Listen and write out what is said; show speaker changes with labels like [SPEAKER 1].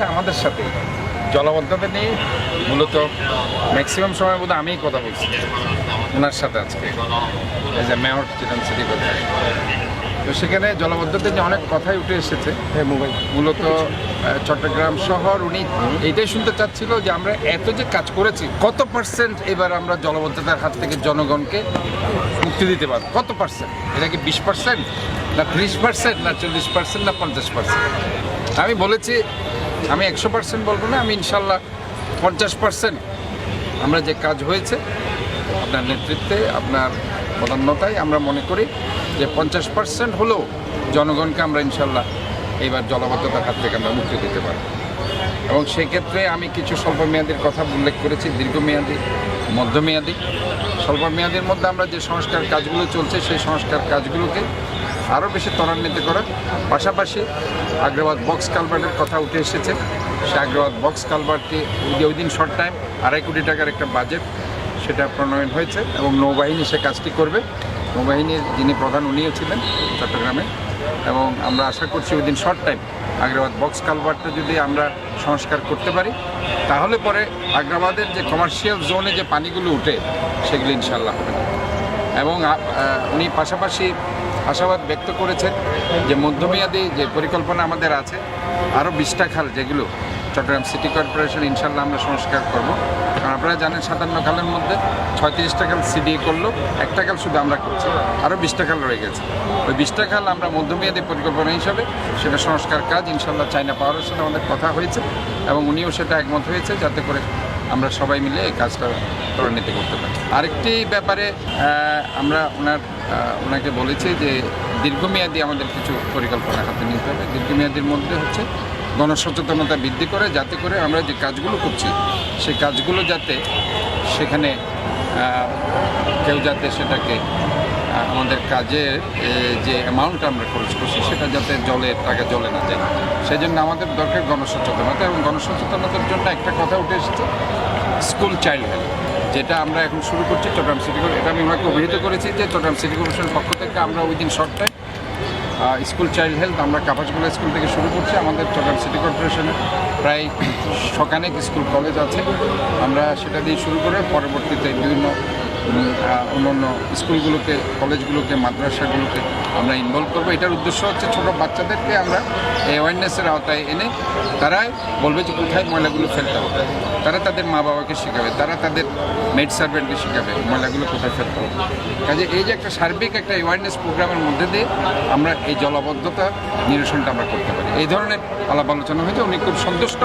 [SPEAKER 1] আছে আমাদের সাথে। জলাবদ্ধতা নিয়ে মূলত ম্যাক্সিমাম সময় বোধ আমিই কথা বলছি ওনার সাথে আজকে। এই যে মেয়র চিরান সিটি কথা তো সেখানে জলাবদ্ধতা নিয়ে অনেক কথাই উঠে এসেছে। মূলত চট্টগ্রাম শহর উনি এইটাই শুনতে চাচ্ছিল যে আমরা এত যে কাজ করেছি কত পার্সেন্ট এবার আমরা জলবদ্ধতার হাত থেকে জনগণকে মুক্তি দিতে পারব? কত পার্সেন্ট এটা কি বিশ পার্সেন্ট না ত্রিশ পার্সেন্ট না চল্লিশ পার্সেন্ট না পঞ্চাশ পার্সেন্ট আমি বলেছি আমি একশো পার্সেন্ট বলব না, আমি ইনশাল্লাহ পঞ্চাশ পার্সেন্ট আমরা যে কাজ হয়েছে, আপনার নেতৃত্বে, আপনার প্রধান্যতায় আমরা মনে করি যে পঞ্চাশ পার্সেন্ট হলেও জনগণকে আমরা ইনশাল্লাহ এইবার জলাবদ্ধতার হাত থেকে আমরা মুক্তি দিতে পারি এবং সেক্ষেত্রে আমি কিছু স্বল্পমেয়াদীর কথা উল্লেখ করেছি, দীর্ঘমেয়াদী, মধ্যমেয়াদী। স্বল্পমেয়াদীর মধ্যে আমরা যে সংস্কার কাজগুলো চলছে, সেই সংস্কার কাজগুলোকে আরও বেশি ত্বরান্বিত করার পাশাপাশি আগ্রাবাদ বক্স কালভার্টের কথা উঠে এসেছে। সে আগ্রাবাদ বক্স কালভার্টটি যে ওই দিন শর্ট টাইম আড়াই কোটি টাকার একটা বাজেট সেটা প্রণয়ন হয়েছে এবং নৌবাহিনী সে কাজটি করবে। নৌবাহিনীর যিনি প্রধান উনিও ছিলেন চট্টগ্রামে। এবং আমরা আশা করছি ওই দিন শর্ট টাইম আগ্রাবাদ বক্স কালভার্টটা যদি আমরা সংস্কার করতে পারি, তাহলে পরে আগ্রাবাদের যে কমার্শিয়াল জোনে যে পানিগুলো উঠে, সেগুলো ইনশাল্লাহ হবে। না এবং উনি পাশাপাশি আশাবাদ ব্যক্ত করেছেন যে মধ্যমেয়াদী যে পরিকল্পনা আমাদের আছে, আরও বিশটা খাল যেগুলো চট্টগ্রাম সিটি কর্পোরেশন ইনশাল্লাহ আমরা সংস্কার করব। কারণ আপনারা জানেন সাতান্ন খালের মধ্যে ছয়ত্রিশটা খাল সিডিএ করল, একটা খাল শুধু আমরা করছি, আরও বিশটা খাল রয়ে গেছে। ওই বিশটা খাল আমরা মধ্যমেয়াদী পরিকল্পনা হিসাবে সেটা সংস্কার কাজ, ইনশাল্লাহ চায়না পাওয়ারের সাথে আমাদের কথা হয়েছে এবং উনিও সেটা একমত হয়েছে, যাতে করে আমরা সবাই মিলে এই কাজটা ত্বরান্বিত করতে পারি। আরেকটি ব্যাপারে আমরা ওনার ওনাকে বলেছি যে দীর্ঘমেয়াদী আমাদের কিছু পরিকল্পনা হাতে নিতে হবে। দীর্ঘমেয়াদীর মধ্যে হচ্ছে গণসচেতনতা বৃদ্ধি করে, যাতে করে আমরা যে কাজগুলো করছি, সেই কাজগুলো যাতে সেখানে কেউ যাতে সেটাকে কাজের যে অ্যামাউন্ট আমরা খরচ করছি, সেটা যাতে জলে টাকা জলে না যায়। সেই জন্য আমাদের দরকার গণসচেতনতা এবং গণসচেতনতার জন্য একটা কথা উঠে এসেছে, স্কুল চাইল্ড হেলথ যেটা আমরা এখন শুরু করছি চট্টগ্রাম সিটি এটা আমি ওনাকে অভিহিত করেছি যে চট্টগ্রাম সিটি কর্পোরেশনের পক্ষ থেকে আমরা ওই দিন short time school child health আমরা কাপাসগুলা স্কুল থেকে শুরু করছি। আমাদের চট্টগ্রাম সিটি কর্পোরেশনে প্রায় শখানেক স্কুল কলেজ আছে। আমরা সেটা দিয়ে শুরু করে পরবর্তীতে বিভিন্ন অন্যান্য স্কুলগুলোকে কলেজগুলোকে মাদ্রাসাগুলোকে আমরা ইনভলভ করব। এটার উদ্দেশ্য হচ্ছে ছোটো বাচ্চাদেরকে আমরা এই অ্যাওয়ারনেসের আওতায় এনে তারাই বলবে যে কোথায় ময়লাগুলো ফেলতে হবে। তারা তাদের মা বাবাকে শেখাবে, তারা তাদের মেড সার্ভেন্টকে শেখাবে ময়লাগুলো কোথায় ফেলতে হবে। কাজে এই যে একটা সার্বিক একটা অ্যাওয়ারনেস প্রোগ্রামের মধ্যে দিয়ে আমরা এই জলাবদ্ধতা নিরসনটা আমরা করতে পারি। এই ধরনের আলাপ আলোচনা হয়েছে। উনি খুব সন্তুষ্ট।